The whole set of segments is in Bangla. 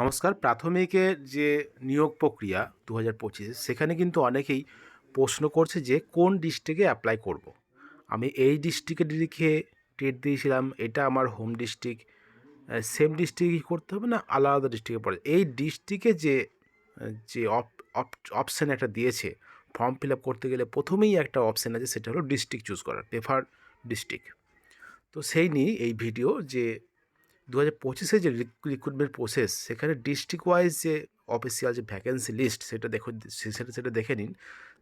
নমস্কার। প্রাথমিকের যে নিয়োগ প্রক্রিয়া দু হাজার পঁচিশে, সেখানে কিন্তু অনেকেই প্রশ্ন করছে যে কোন ডিস্ট্রিক্টে অ্যাপ্লাই করব। আমি এই ডিস্ট্রিক্টে লিখে টেট দিয়েছিলাম, এটা আমার হোম ডিস্ট্রিক্ট সেম ডিস্ট্রিক্টই করতে হবে না, আলাদা ডিস্ট্রিক্টে পড়ে। এই ডিস্ট্রিক্টে যে যে অপশান একটা দিয়েছে ফর্ম ফিল আপ করতে গেলে প্রথমেই একটা অপশান আছে, সেটা হলো ডিস্ট্রিক্ট চুজ করার প্রেফার ডিস্ট্রিক্ট তো সেই নিয়ে এই ভিডিও যে দু হাজার পঁচিশে যে রিক্রুটমেন্ট প্রসেস সেখানে ডিস্ট্রিক্ট ওয়াইজ যে অফিসিয়াল যে ভ্যাকেন্সি লিস্ট সেটা দেখুন সেটা সেটা দেখে নিন।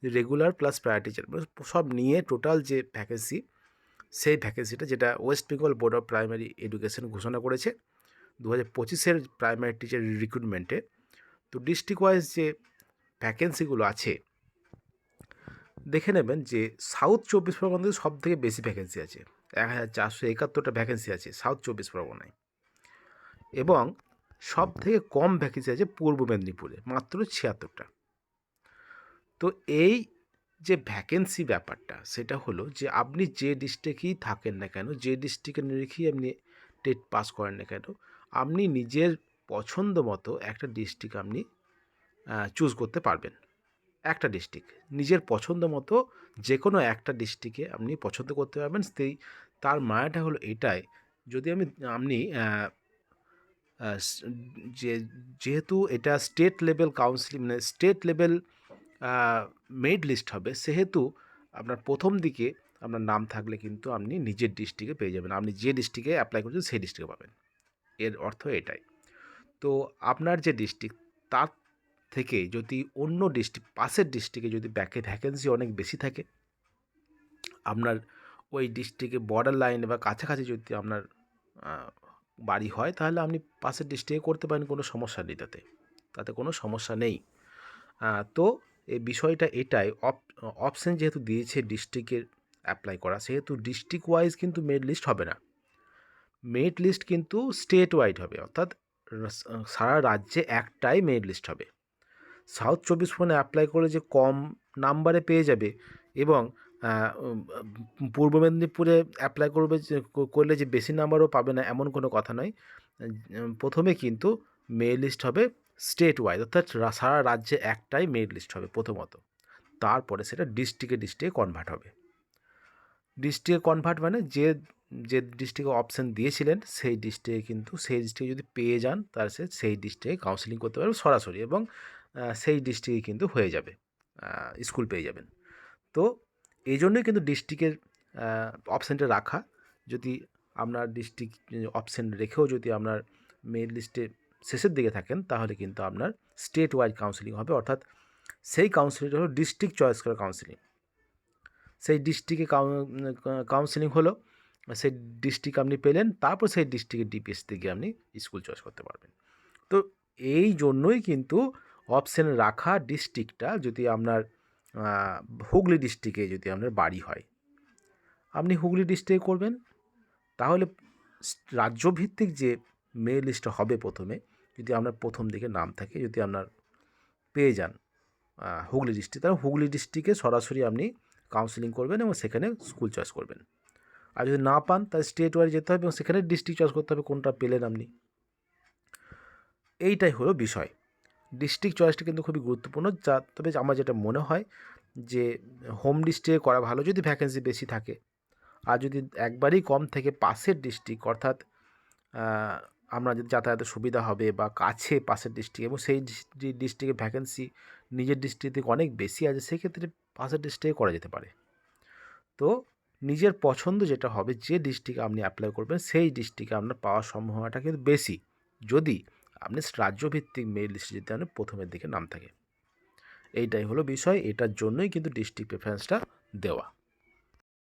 যে রেগুলার প্লাস প্রায়োরিটি সব নিয়ে টোটাল যে ভ্যাকেন্সি সেই ভ্যাকেন্সিটা যেটা West Bengal board of primary education ঘোষণা করেছে দু হাজার পঁচিশের প্রাইমারি টিচার রিক্রুটমেন্টে তো ডিস্ট্রিক্ট ওয়াইজ যে ভ্যাকেন্সিগুলো আছে, দেখে নেবেন যে সাউথ চব্বিশ পরগনাতে সব থেকে বেশি ভ্যাকেন্সি আছে। এক হাজার চারশো একাত্তরটা ভ্যাকেন্সি আছে সাউথ চব্বিশ পরগনায়। এবং সব থেকে কম ভ্যাকেন্সি আছে পূর্ব মেদিনীপুরে, মাত্র ছিয়াত্তরটা। তো এই যে ভ্যাকেন্সি ব্যাপারটা, সেটা হলো যে আপনি যে ডিস্ট্রিক্টেই থাকেন না কেন, যে ডিস্ট্রিক্টের নিরিখেই আপনি টেট পাস করেন না কেন, আপনি নিজের পছন্দ মতো একটা ডিস্ট্রিক্ট আপনি চুজ করতে পারবেন। একটা ডিস্ট্রিক্ট নিজের পছন্দ মতো যে কোনো একটা ডিস্ট্রিক্টে আপনি পছন্দ করতে পারবেন। সেই, তার মায়াটা হলো এটাই, যদি আমি, আপনি যে, যেহেতু এটা স্টেট লেভেল কাউন্সিলিং মানে স্টেট লেভেল মেড লিস্ট হবে, সেহেতু আপনার প্রথম দিকে আপনার নাম থাকলে কিন্তু আপনি নিজের ডিস্ট্রিক্টে পেয়ে যাবেন। আপনি যে ডিস্ট্রিক্টে অ্যাপ্লাই করছেন, সেই ডিস্ট্রিক্টে পাবেন। এর অর্থ এটাই। তো আপনার যে ডিস্ট্রিক্ট তার থেকে যদি অন্য ডিস্ট্রিক্ট পাশের ডিস্ট্রিক্টে যদি ব্যাকে ভ্যাকেন্সি অনেক বেশি থাকে, আপনার ওই ডিস্ট্রিক্টে বর্ডার লাইনে বা কাছাকাছি যদি আপনার বাড়ি হয়, তাহলে আপনি পাশের ডিস্ট্রিক্টে করতে পারেন, কোনো সমস্যা নেই তাতে। তাতে কোনো সমস্যা নেই। তো এই বিষয়টা এটাই, অপ অপশান যেহেতু দিয়েছে ডিস্ট্রিক্টের অ্যাপ্লাই করা, সেহেতু ডিস্ট্রিক্ট ওয়াইজ কিন্তু মেড লিস্ট হবে না। মেড লিস্ট কিন্তু স্টেট ওয়াইড হবে, অর্থাৎ সারা রাজ্যে একটাই মেড লিস্ট হবে। সাউথ চব্বিশ পরগনা অ্যাপ্লাই করে যে কম নাম্বারে পেয়ে যাবে এবং পূর্ব মেদিনীপুরে অ্যাপ্লাই করবে করলে যে বেশি নাম্বারও পাবে না, এমন কোনো কথা নয়। প্রথমে কিন্তু মে লিস্ট হবে স্টেট ওয়াইজ অর্থাৎ সারা রাজ্যে একটাই মেরিট লিস্ট হবে প্রথমত। তারপরে সেটা ডিস্ট্রিক্টে ডিস্ট্রিক্টে কনভার্ট হবে। ডিস্ট্রিক্টে কনভার্ট মানে যে যে ডিস্ট্রিক্টে অপশান দিয়েছিলেন, সেই ডিস্ট্রিক্টে কিন্তু, সেই ডিস্ট্রিক্টে যদি পেয়ে যান তার সে সেই ডিস্ট্রিক্টে কাউন্সিলিং করতে পারবে সরাসরি এবং সেই ডিস্ট্রিক্টে কিন্তু হয়ে যাবে স্কুল পেয়ে যাবেন। তো এই জন্যই কিন্তু ডিস্ট্রিক্টের অপশানটা রাখা। যদি আপনার ডিস্ট্রিক্ট অপশান রেখেও যদি আপনার মেরিট লিস্টে শেষের দিকে থাকেন, তাহলে কিন্তু আপনার স্টেট ওয়াইড কাউন্সিলিং হবে। অর্থাৎ সেই কাউন্সিলিংটা হলো ডিস্ট্রিক্ট চয়েস করা কাউন্সিলিং সেই ডিস্ট্রিক্টে কাউন্সিলিং হলো, সেই ডিস্ট্রিক্ট আপনি পেলেন, তারপর সেই ডিস্ট্রিক্টের ডিপিএস থেকে আপনি স্কুল চয়েস করতে পারবেন। তো এই জন্যই কিন্তু অপশান রাখা ডিস্ট্রিক্টটা যদি আপনার হুগলি ডিস্ট্রিক্টে যদি আপনার বাড়ি হয়, আপনি হুগলি ডিস্ট্রিক্টে করবেন। তাহলে রাজ্যভিত্তিক যে মেয়ে লিস্টটা হবে প্রথমে, যদি আপনার প্রথম দিকে নাম থাকে, যদি আপনার পেয়ে যান হুগলি ডিস্ট্রিক্ট, তাহলে হুগলি ডিস্ট্রিক্টে সরাসরি আপনি কাউন্সিলিং করবেন এবং সেখানে স্কুল চয়েস করবেন। আর যদি না পান, তাহলে স্টেট ওয়াইজ যেতে হবে এবং সেখানে ডিস্ট্রিক্ট চয়েস করতে হবে কোনটা পেলেন আপনি। এইটাই হলো বিষয়। ডিস্ট্রিক্ট চয়েসটা কিন্তু খুবই গুরুত্বপূর্ণ। যা, তবে আমার যেটা মনে হয় যে হোম ডিস্ট্রিক্টে করা ভালো যদি ভ্যাকেন্সি বেশি থাকে। আর যদি একবারই কম থেকে পাশের ডিস্ট্রিক্ট অর্থাৎ আমরা যদি যাতায়াতের সুবিধা হবে বা কাছে পাশের ডিস্ট্রিক্ট এবং সেই ডিস্ট্রিক্টে ভ্যাকেন্সি নিজের ডিস্ট্রিক্ট থেকে অনেক বেশি আছে, সেক্ষেত্রে পাশের ডিস্ট্রিক্টে করা যেতে পারে। তো নিজের পছন্দ যেটা হবে, যে ডিস্ট্রিক্টে আপনি অ্যাপ্লাই করবেন, সেই ডিস্ট্রিক্টে আপনার পাওয়ার সম্ভাবনাটা কিন্তু বেশি। যদি আপনি রাজ্যভিত্তিক মেরিট লিস্টে যেতে আপনি প্রথমের দিকে নাম থাকে। এইটাই হলো বিষয়, এটার জন্যই কিন্তু ডিস্ট্রিক্ট প্রেফারেন্সটা দেওয়া।